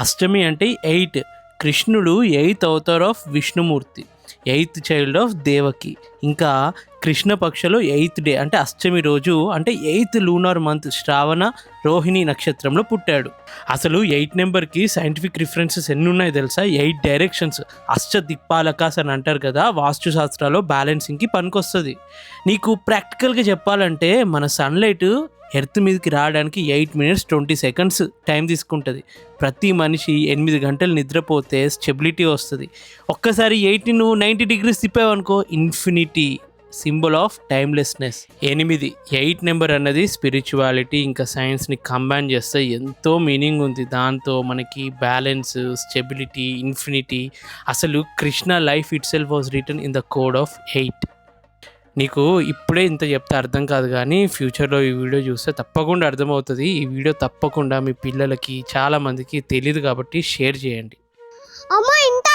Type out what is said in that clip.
అష్టమి అంటే ఎయిట్. కృష్ణుడు eighth avatar of Vishnumurthy eighth child of Devaki. ఇంకా కృష్ణ పక్షలో ఎయిత్ డే అంటే అష్టమి రోజు అంటే eighth lunar month Shravana Rohini నక్షత్రంలో పుట్టాడు. అసలు ఎయిట్ నెంబర్కి సైంటిఫిక్ రిఫరెన్సెస్ ఎన్ని ఉన్నాయో తెలుసా? Eight directions. అష్ట దిక్పాలకాస్ అని అంటారు కదా వాస్తు శాస్త్రాల్లో బ్యాలెన్సింగ్కి పనికొస్తుంది. నీకు ప్రాక్టికల్గా చెప్పాలంటే మన సన్లైట్ ఎర్త్ మీదకి రావడానికి eight minutes twenty seconds time తీసుకుంటుంది. ప్రతి మనిషి ఎనిమిది గంటలు నిద్రపోతే స్టెబిలిటీ వస్తుంది. ఒక్కసారి ఎయిటీ నువ్వు నైంటీ డిగ్రీస్ తిప్పావనుకో ఇన్ఫినిటీ. Symbol of timelessness. ఎనిమిది ఎయిట్ నెంబర్ అన్నది స్పిరిచువాలిటీ ఇంకా సైన్స్ని కంబైన్ చేస్తే ఎంతో మీనింగ్ ఉంది. దాంతో మనకి బ్యాలెన్స్ స్టెబిలిటీ ఇన్ఫినిటీ. అసలు Krishna life itself was written in the code of eight. నీకు ఇప్పుడే ఇంత చెప్తే అర్థం కాదు కానీ ఫ్యూచర్లో ఈ వీడియో చూస్తే తప్పకుండా అర్థమవుతుంది. ఈ వీడియో తప్పకుండా మీ పిల్లలకి చాలామందికి తెలియదు కాబట్టి షేర్ చేయండి. అమ్మ ఇంత